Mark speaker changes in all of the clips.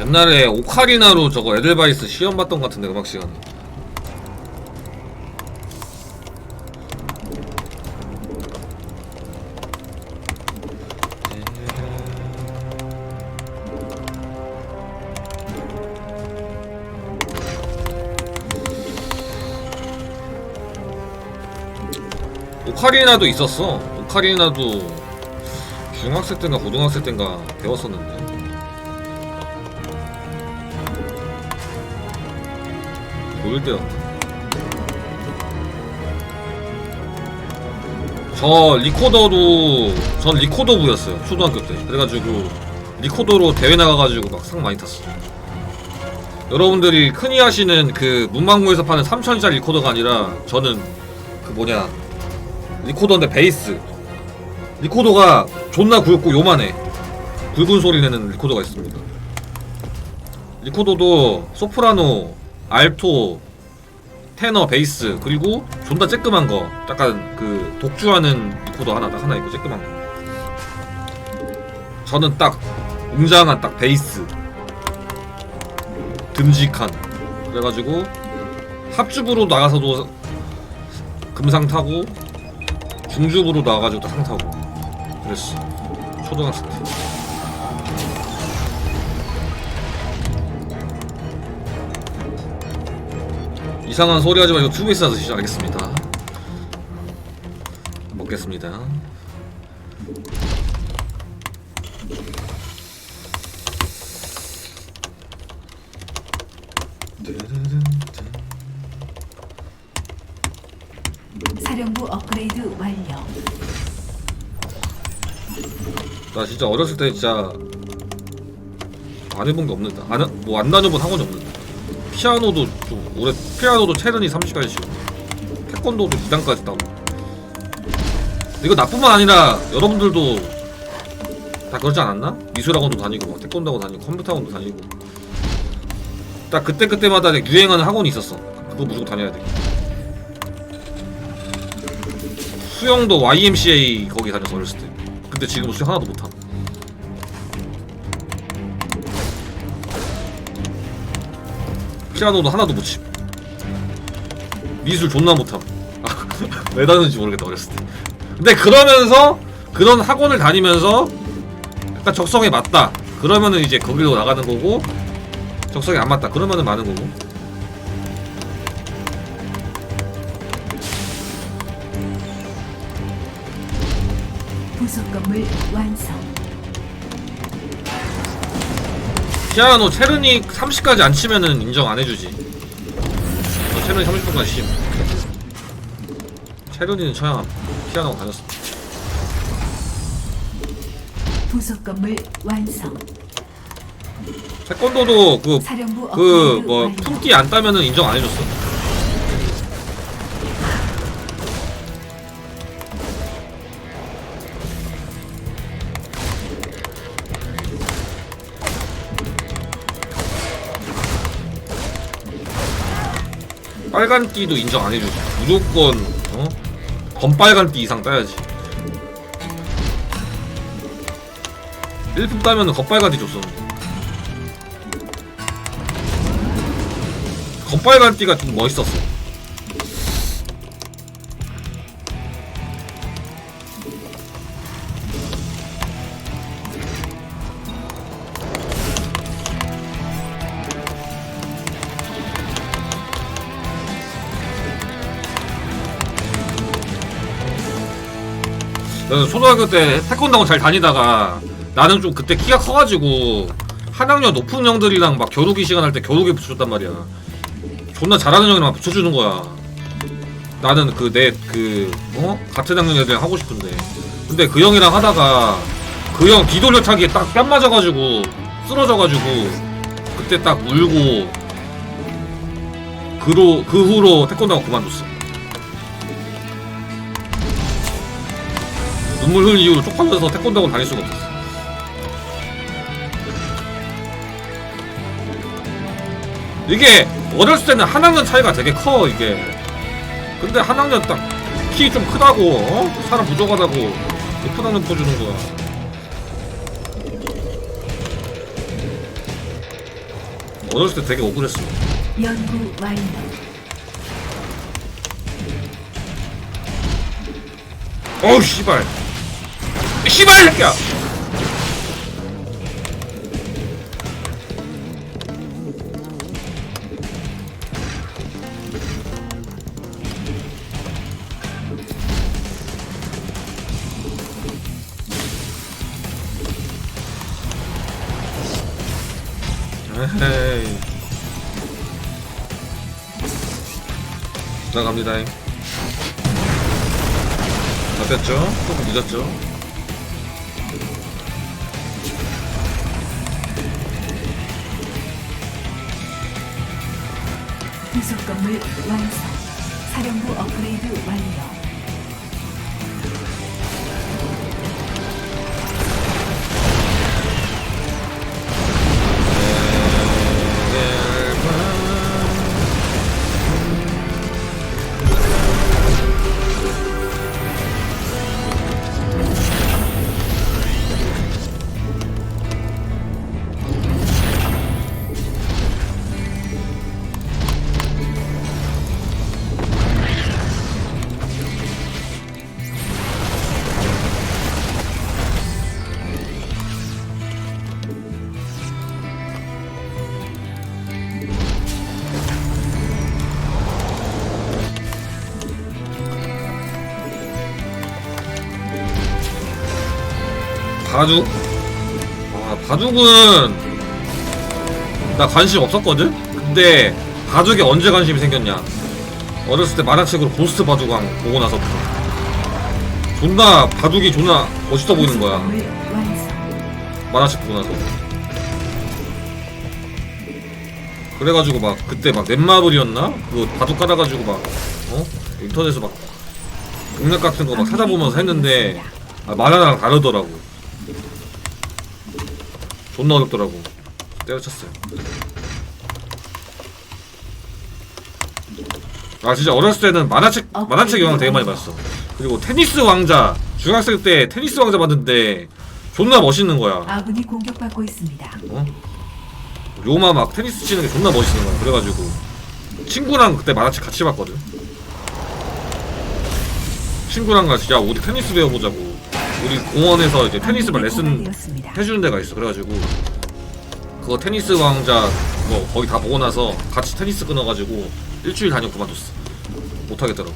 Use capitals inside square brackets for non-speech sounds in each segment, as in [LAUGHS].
Speaker 1: 옛날에 오카리나로 저거 에델바이스 시험 봤던 것 같은데 음악 시간. 오카리나도 있었어. 오카리나도 중학생 때인가 고등학생 때인가 배웠었는데. 보일 때였나? 저 리코더도 전 리코더부였어요 초등학교 때 그래가지고 리코더로 대회 나가가지고 막 상 많이 탔어 여러분들이 흔히 하시는 그 문방구에서 파는 3천원짜리 리코더가 아니라 저는 그 뭐냐 리코더인데 베이스. 리코더가 존나 굵고 요만해. 굵은 소리 내는 리코더가 있습니다. 리코더도 소프라노 알토, 테너, 베이스 그리고 존나 쬐끄만 거. 약간 그 독주하는 리코더 하나 딱 하나 있고 쬐끄만 거. 저는 딱 웅장한 딱 베이스. 듬직한. 그래가지고 합주부로 나가서도 금상 타고 중주부로 나가가지고 또상 타고 그랬어 초등학생 때 이상한 소리 하지 말고 투베이스 하듯이 알겠습니다. 먹겠습니다.
Speaker 2: 사령부 업그레이드 완료.
Speaker 1: 나 진짜 어렸을 때 진짜 안 해본 게 없는데. 안뭐안 다녀본 학원이 없는데. 피아노도 좀 오래 피아노도 체르니 30까지 치고 태권도도 2단까지 따고. 이거 나뿐만 아니라 여러분들도 다 그러지 않았나? 미술학원도 다니고 막 태권도 학원 다니고 컴퓨터 학원도 다니고. 딱 그때 그때마다 이제 유행하는 학원이 있었어. 그거 무조건 다녀야 돼 수영도 YMCA 거기 다녔어 어렸을 때 근데 지금 수영 하나도 못함 피아노도 하나도 못 침. 미술 존나. 아, [LAUGHS] 왜 다녔는지 모르겠다 어렸을 때. 근데 그러면서 그런 학원을 다니면서 약간 적성에 맞다. 그러면은 이제 거기로 나가는 거고 적성에 안 맞다. 그러면은 많은 거고.
Speaker 2: 부속 건물 완성.
Speaker 1: 피아노 체르니 30까지 안 치면은 인정 안 해주지. 너 체르니 30분까지 치. 체르니는 쳐야 피아노 다녔어.
Speaker 2: 부속 건물 완성.
Speaker 1: 태권도도 그
Speaker 2: 사령부
Speaker 1: 그
Speaker 2: 업그레이드
Speaker 1: 뭐
Speaker 2: 완료.
Speaker 1: 품기 안 따면은 인정 안 해줬어. 빨간 띠도 인정 안 해주지. 무조건 어 검빨간 띠 이상 따야지. 일품 따면은 검빨간 띠 줬었는데. 검빨간 띠가 좀 멋있었어. 나는 초등학교 때 태권도원 잘 다니다가 나는 좀 그때 키가 커가지고 한 학년 높은 형들이랑 막 겨루기 시간 할 때 겨루기 붙여줬단 말이야. 존나 잘하는 형이랑 붙여주는 거야. 나는 그 내 그 어? 같은 학년 애들이랑 하고 싶은데. 근데 그 형이랑 하다가 그 형 뒤돌려 차기에 딱 뺨 맞아가지고 쓰러져가지고 그때 딱 울고 그로 그 후로 태권도가 그만뒀어. 눈물 흘린 이후로 쪽팔려서 태권도학원 다닐 수가 없었어. 이게 어렸을 때는 한 학년 차이가 되게 커 이게 근데 한 학년 딱 키 좀 크다고 어? 사람 부족하다고 높은 학년 퍼주는 거야 어렸을 때 되게 억울했어
Speaker 2: 연구 완료.
Speaker 1: 어우 씨발 씨발 새끼야 에헤이 자 갑니다잉 잡혔죠? 조금 늦었죠?
Speaker 2: 부속 건물 완성. 사령부 업그레이드 완료.
Speaker 1: 바둑? 아, 바둑은 나 관심 없었거든? 근데 바둑에 언제 관심이 생겼냐? 어렸을 때 만화책으로 고스트 바둑왕 보고 나서부터 존나 바둑이 존나 멋있어 보이는 거야. 만화책 보고 나서 그래가지고 막 그때 막 넷마블이었나? 그거 바둑 깔아가지고 막 어? 인터넷에서 막 공략 같은 거 막 찾아보면서 했는데 아, 만화랑 다르더라고 존나 어렵더라고. 때려쳤어요. 아 진짜 어렸을 때는 만화책 만화책 영화 되게 많이 봤어. 그리고 테니스 왕자 중학생 때 테니스 왕자 봤는데 존나 멋있는 거야.
Speaker 2: 아군이 공격받고 있습니다.
Speaker 1: 어? 로마 막 테니스 치는 게 존나 멋있는 거야. 그래가지고 친구랑 그때 만화책 같이 봤거든. 친구랑 같이 야 우리 테니스 배워보자고 우리 공원에서 이제 테니스만 레슨
Speaker 2: 고갈되었습니다.
Speaker 1: 해주는 데가 있어. 그래가지고 그거 테니스 왕자 뭐 거기 다 보고 나서 같이 테니스 끊어가지고 일주일 다니고 그만뒀어 못하겠더라고.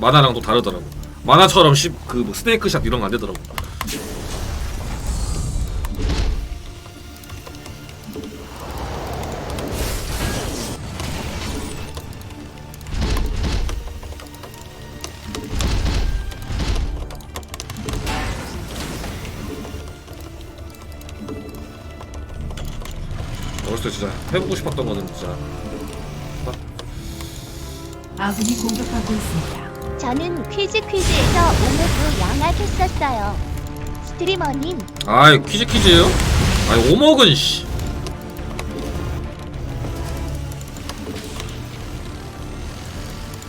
Speaker 1: 만화랑 또 다르더라고. 만화처럼 씹그 뭐 스네이크샷 이런 거 안 되더라고 어렸을 때 진짜 해보고 싶었던 거는 진짜
Speaker 2: 아군이 공격받고 있습니다.
Speaker 3: 저는 퀴즈 퀴즈에서 오늘도 양악했었어요. 스트리머님,
Speaker 1: 아이 퀴즈 퀴즈요? 아이 오목은 씨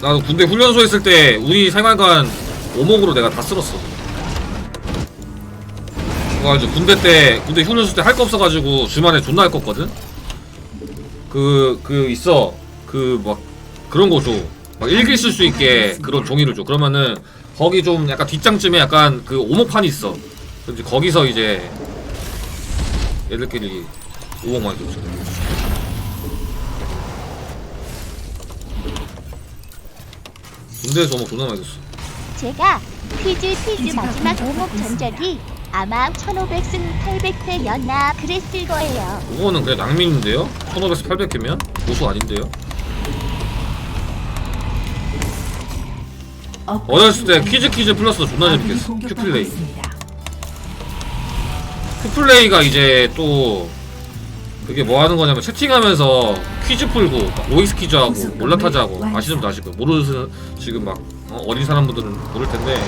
Speaker 1: 나도 군대 훈련소 있을 때 우리 생활관 오목으로 내가 다 쓸었어 그래가지고 군대 때 군대 훈련소 때 할 거 없어가지고 주말에 존나 할 거거든 그 그 있어. 그 막 그런 거 줘막 읽을 쓸수 있게 그런 종이를 줘. 그러면은 거기 좀 약간 뒷장쯤에 약간 그 오목판이 있어. 이제 거기서 이제 얘들끼리 오목 많이 줬어. 군대에서 오목 존나 많이 줬어.
Speaker 3: 제가 퀴즈 퀴즈 마지막 오목. 전적이 아마 1500승 800패였나 그랬을 거예요.
Speaker 1: 그거는 그냥 낭민인데요? 1500에서 800개면? 고수 아닌데요? 어렸을 때 퀴즈 퀴즈 플러스 존나 재밌겠어 큐플레이. 큐플레이가 이제 또 그게 뭐 하는 거냐면 채팅하면서 퀴즈 풀고 막 OX 퀴즈 하고 몰라타즈하고 아시는 분 아실 거예요 모르는 지금 막 어, 어린 사람분들은 모를 텐데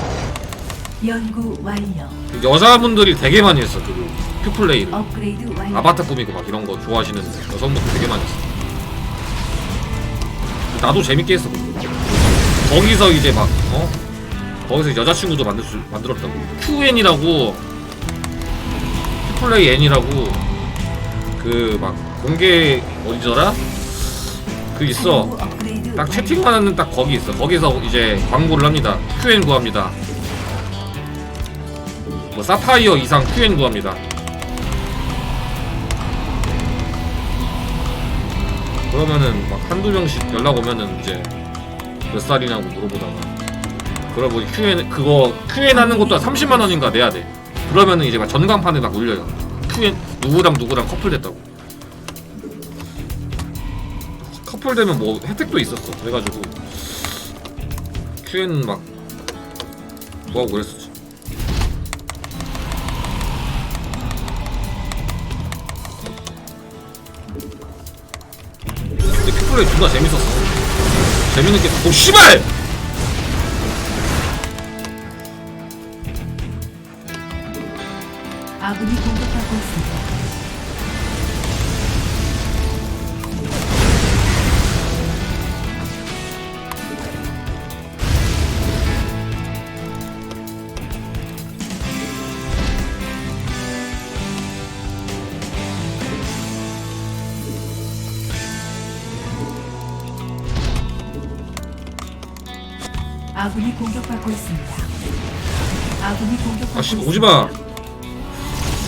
Speaker 2: 연구 완료.
Speaker 1: 그 여자분들이 되게 많이 했어 그 큐플레이를
Speaker 2: 업그레이드 완료.
Speaker 1: 아바타 꾸미고 막 이런 거 좋아하시는 여성분들 되게 많이 했어 나도 재밌게 했어. 거기서 이제 막 어? 거기서 여자친구도 만들 수, 만들었다고. QN이라고 플레이 N이라고 그 막 공개 어디더라? 그 있어.
Speaker 2: 업그레이드
Speaker 1: 딱. 채팅만 하는 딱 거기 있어. 거기서 이제 광고를 합니다. QN 구합니다. 뭐 사파이어 이상 QN 구합니다. 그러면은 막 한두 명씩 연락 오면은 이제 몇 살이냐고 물어보다가 그러고 QN 그거 QN 하는 것도 한 30만 원인가 내야 돼. 그러면은 이제 막 전광판에 막 올려요. QN 누구랑 누구랑 커플 됐다고. 커플 되면 뭐 혜택도 있었어. 그래가지고 QN 막 뭐하고 그랬었지. 근데 큐플레이 존나 재밌었어. 재밌는 게, 오, 씨발!
Speaker 2: 아군이 공격받고 있습니다. 아군이 공격받고 있습니다. 아군이 공격받고
Speaker 1: 아, 씨,
Speaker 2: 있습니다.
Speaker 1: 오지 마.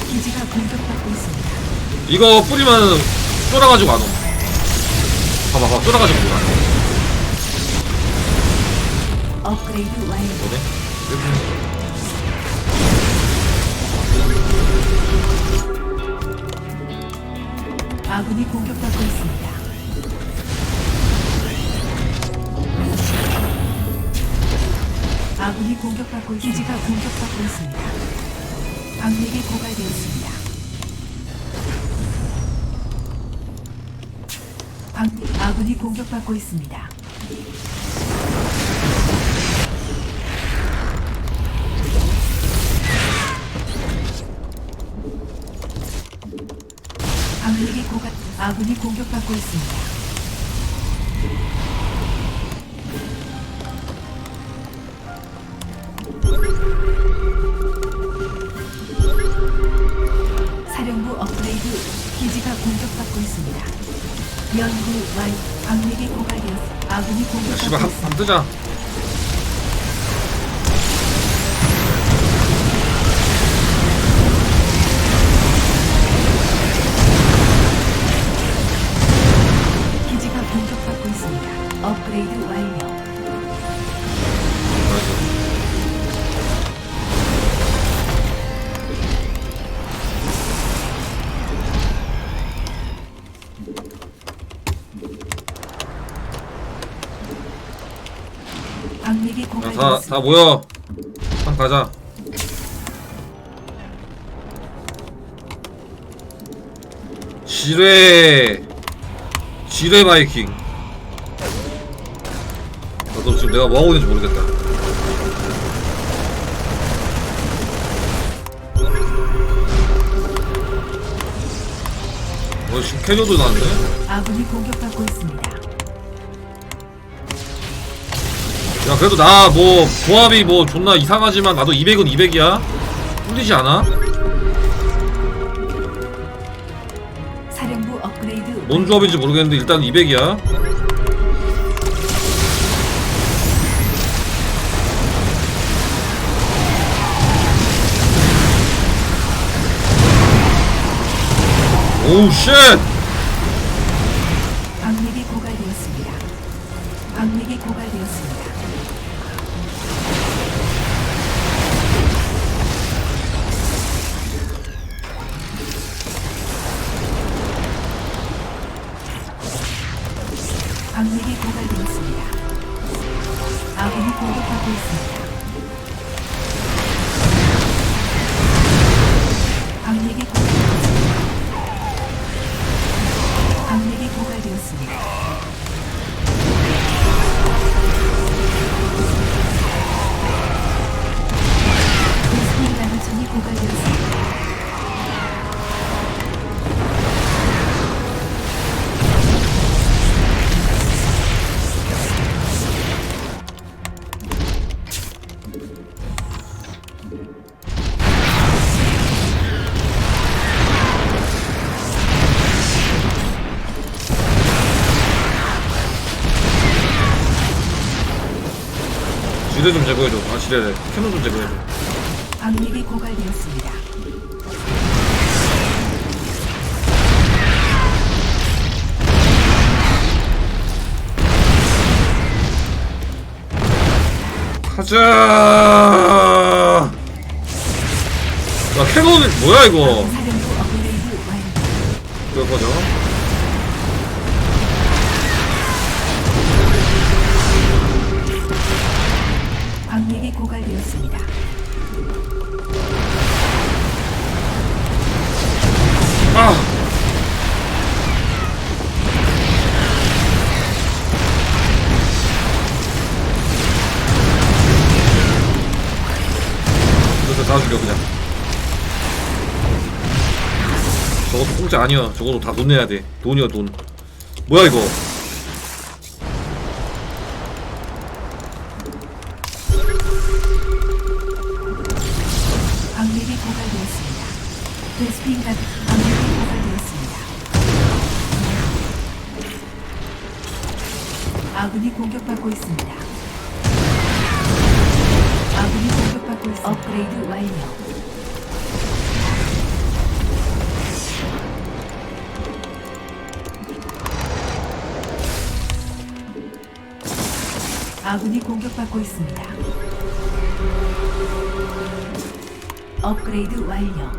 Speaker 2: 기지가 공격받고 있습니다.
Speaker 1: 이거 뿌리면 쫄아가지고 안 오. 봐봐, 봐봐, 쫄아가지고 안 오.
Speaker 2: 업그레이드 완료.
Speaker 1: 뭐네?
Speaker 2: 아군이 공격받고 있습니다. 아군이 공격받고 있- 기지가 공격받고 있습니다. 방력이 고갈되었습니다. 방, 아군이 공격받고 있습니다. 아군이 공격받고 있습니다. 방력이 고갈되었습니다. 아군이
Speaker 1: 야,
Speaker 2: 공격받고
Speaker 1: 씨발, 한,
Speaker 2: 있습니다.
Speaker 1: 한 뜨자.
Speaker 2: 다.
Speaker 1: 다 모여. 한 가자. 지뢰. 지뢰 바이킹. 나도 지금 내가 뭐하고 있는지 모르겠다. 어, 지금 캐리어도 나왔네?
Speaker 2: 아군이 공격받고 있습니다.
Speaker 1: 야 그래도 나뭐 조합이 뭐 존나 이상하지만 나도 200은 200이야. 꿀리지 않아?
Speaker 2: 사령부 업그레이드
Speaker 1: 뭔 조합인지 모르겠는데 일단 200이야. 오우 쉣 지뢰 좀 제거해줘. 아 지뢰 캐논 좀 제거해줘.
Speaker 2: 방력이 고갈되었습니다.
Speaker 1: 가자! 야 캐논 뭐야 이거?
Speaker 2: 사령부 업그레이드 완료.
Speaker 1: 이거 거죠 죽여 그냥. 저것도 공짜 아니야. 저것도 다 돈 내야 돼. 돈이야 돈. 뭐야 이거.
Speaker 2: 아군이 공격받고 있습니다. 아군이 공격받고 있습니다. 업그레이드 완료.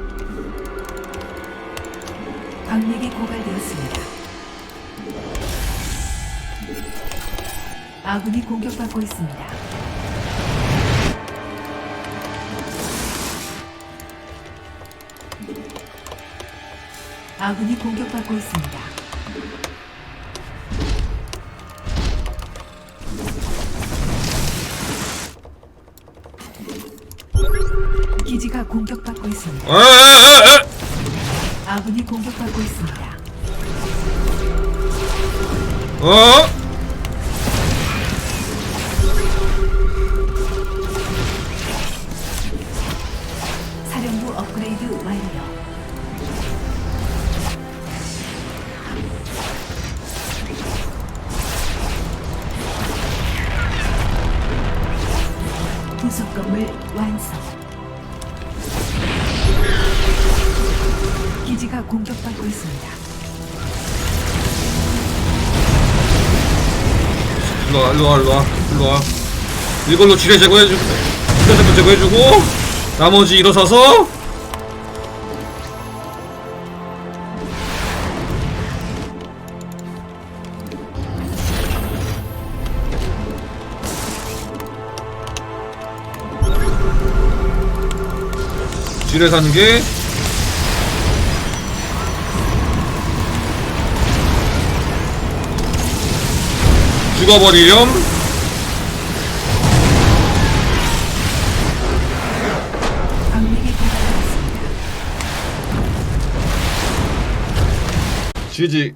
Speaker 2: 방력이 고갈되었습니다. 아군이 공격받고 있습니다. 아군이 공격받고 있습니다. 기지가 공격받고 있습니다.
Speaker 1: 에에에에
Speaker 2: 아군이 공격받고 있습니다.
Speaker 1: 어?
Speaker 2: 공격받고 있습니다.
Speaker 1: 일로와 일로와 일로와 일로와. 이걸로 지뢰 제거해주고 지뢰 제거 제거해주고 나머지 일어서서. 지뢰 사는 게 죽어버리렴. 지지